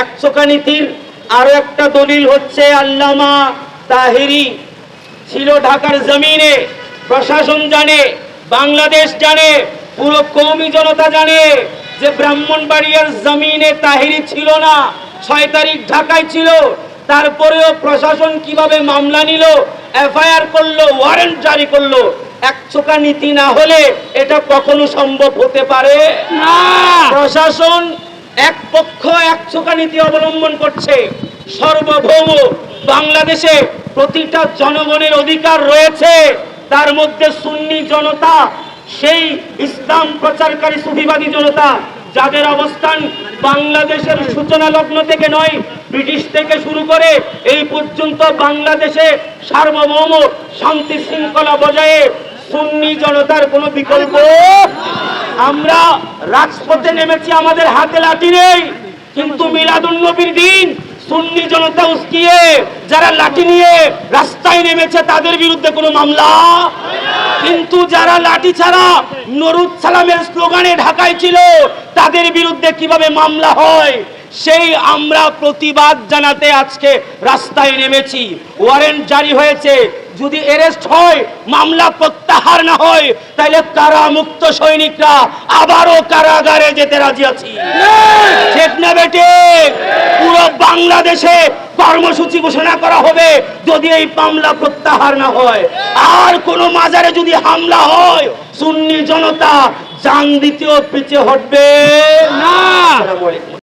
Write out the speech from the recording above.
একশোকা নীতির আরও একটা দলিল হচ্ছে আল্লামা তাহিরি। ছিল ঢাকার জমিনে প্রশাসন জানে বাংলাদেশ জানে পুরো কৌমি জনতা জানে যে ব্রাহ্মণবাড়িয়ার জমিনে তাহিরি ছিল না ছয় তারিখ ঢাকায় ছিল। তারপরেও প্রশাসন কীভাবে মামলা নিল এফআইআর করল ওয়ারেন্ট জারি করল একচোকা নীতি না হলে এটা কখনো সম্ভব হতে পারে? না। প্রশাসন এক পক্ষ একচোকা নীতি অবলম্বন করছে। সার্বভৌম বাংলাদেশে প্রতিটা জনগণের অধিকার রয়েছে। তার মধ্যে সুন্নি জনতা, সেই ইসলাম প্রচারকারী সুফিবাদী জনতা, যাদের অবস্থান বাংলাদেশের সূচনা লগ্ন থেকে নয়, ব্রিটিশ থেকে শুরু করে এই পর্যন্ত বাংলাদেশে সার্বভৌম শান্তি শৃঙ্খলা বজায়ে সুন্নি জনতার কোনো বিকল্প আমরা রাজপথে নেমেছি, আমাদের হাতে লাঠি নেই। কিন্তু মিলাদুল নবীর দিন সুন্নি জনতা উস্কিয়ে, যারা লাঠি নিয়ে রাস্তায় নেমেছে, তাদের বিরুদ্ধে কোনো মামলা? কিন্তু যারা লাঠি ছাড়া নরুদ সালামের স্লোগানে ঢাকায় ছিল, তাদের বিরুদ্ধে কীভাবে মামলা হয়? সেই আমরা প্রতিবাদ জানাতে আজকে রাস্তায় নেমেছি। ওয়ারেন্ট জারি হয়েছে যদি এরেস্ট হয় মামলা প্রত্যাহার না হয় তাহলে কারা মুক্ত সৈনিকরা আবারও কারাগারে যেতে রাজি আছি। ঠিক না বেটে? পুরো বাংলাদেশে কর্মসূচি ঘোষণা করা হবে যদি এই মামলা প্রত্যাহার না হয়। আর কোন মাজারে যদি হামলা হয় সুন্নি জনতা জান দ্বিতীয় পিছিয়ে হটবে। না।